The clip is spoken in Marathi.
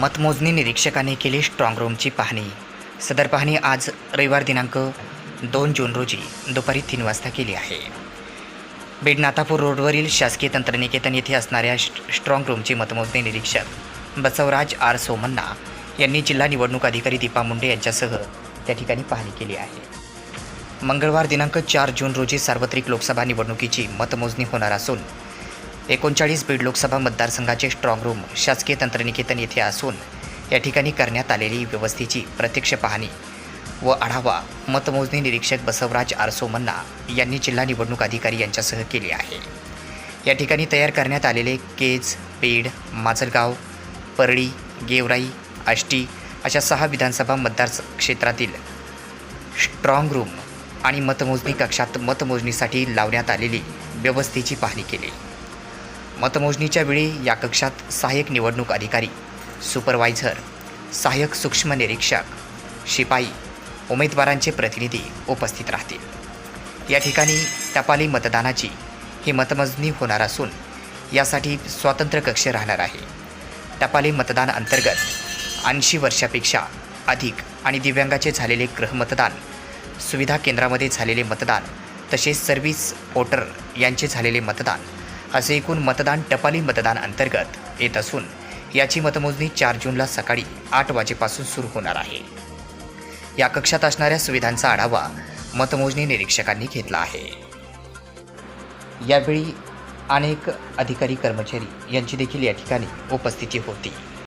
मतमोजणी निरीक्षकांनी केली स्ट्रॉंग रूमची पाहणी. सदर पाहणी आज रविवार दिनांक दोन जून रोजी दुपारी तीन वाजता केली आहे. बीडनाथापूर रोडवरील शासकीय तंत्रनिकेतन येथे असणाऱ्या स्ट्रॉंग रूमची मतमोजणी निरीक्षक बसवराज आर सोमन्ना यांनी जिल्हा निवडणूक अधिकारी दीपा मुंडे यांच्यासह त्या ठिकाणी पाहणी केली आहे. मंगळवार दिनांक चार जून रोजी सार्वत्रिक लोकसभा निवडणुकीची मतमोजणी होणार असून एकोणचाळीस बीड लोकसभा मतदारसंघाचे स्ट्रॉंग रूम शासकीय तंत्रनिकेतन येथे असून या ठिकाणी करण्यात आलेली व्यवस्थेची प्रत्यक्ष पाहणी व आढावा मतमोजणी निरीक्षक बसवराज आरसोमन्ना यांनी जिल्हा निवडणूक अधिकारी यांच्यासह केली आहे. या ठिकाणी तयार करण्यात आलेले केज पेड माजलगाव परळी गेवराई आष्टी अशा सहा विधानसभा मतदार क्षेत्रातील स्ट्रॉंग रूम आणि मतमोजणी कक्षात मतमोजणीसाठी लावण्यात आलेली व्यवस्थेची पाहणी केली. मतमोजणीच्या वेळी या कक्षात सहाय्यक निवडणूक अधिकारी सुपरवायझर सहाय्यक सूक्ष्म निरीक्षक शिपाई उमेदवारांचे प्रतिनिधी उपस्थित राहतील. या ठिकाणी टपाली मतदानाची ही मतमोजणी होणार असून यासाठी स्वतंत्र कक्ष राहणार आहे. टपाली मतदान अंतर्गत ऐंशी वर्षापेक्षा अधिक आणि दिव्यांगाचे झालेले गृहमतदान सुविधा केंद्रामध्ये झालेले मतदान तसेच सर्व्हिस वोटर यांचे झालेले मतदान असे एकूण मतदान टपाली मतदान अंतर्गत. येत असून याची मतमोजणी चार जूनला सकाळी आठ वाजेपासून सुरू होणार आहे. या कक्षात असणाऱ्या सुविधांचा आढावा मतमोजणी निरीक्षकांनी घेतला आहे. यावेळी अनेक अधिकारी कर्मचारी यांची देखील या ठिकाणी उपस्थिती होती.